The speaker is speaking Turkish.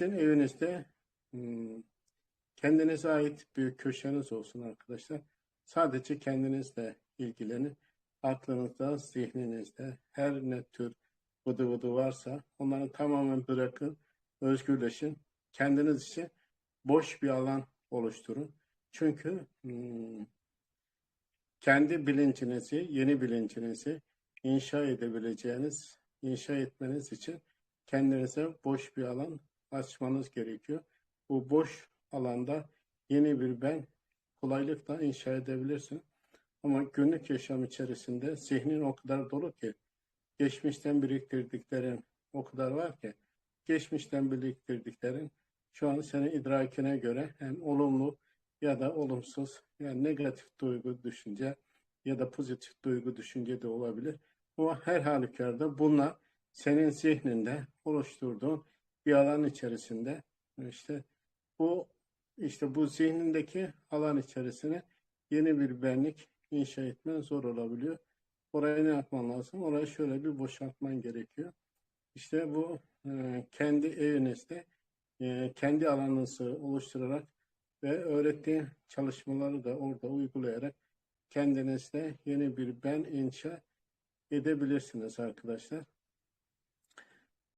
Sizin evinizde hmm, kendinize ait bir köşeniz olsun arkadaşlar. Sadece kendinizle ilgilenin. Aklınızda, zihninizde her ne tür vıdı vıdı varsa onları tamamen bırakın, özgürleşin. Kendiniz için boş bir alan oluşturun. Çünkü hmm, kendi bilincinizi, yeni bilincinizi inşa edebileceğiniz, inşa etmeniz için kendinize boş bir alan açmanız gerekiyor. Bu boş alanda yeni bir ben kolaylıkla inşa edebilirsin. Ama günlük yaşam içerisinde zihnin o kadar dolu ki geçmişten biriktirdiklerin o kadar var ki geçmişten biriktirdiklerin şu an senin idrakine göre hem olumlu ya da olumsuz yani negatif duygu düşünce ya da pozitif duygu düşünce de olabilir. Ama her halükarda bunlar senin zihninde oluşturduğun bir alan içerisinde işte bu işte bu zihnindeki alan içerisine yeni bir benlik inşa etmen zor olabiliyor. Oraya ne yapman lazım? Orayı şöyle bir boşaltman gerekiyor. İşte bu e, kendi evinizde e, kendi alanınızı oluşturarak ve öğrettiğin çalışmaları da orada uygulayarak kendinizde yeni bir ben inşa edebilirsiniz arkadaşlar.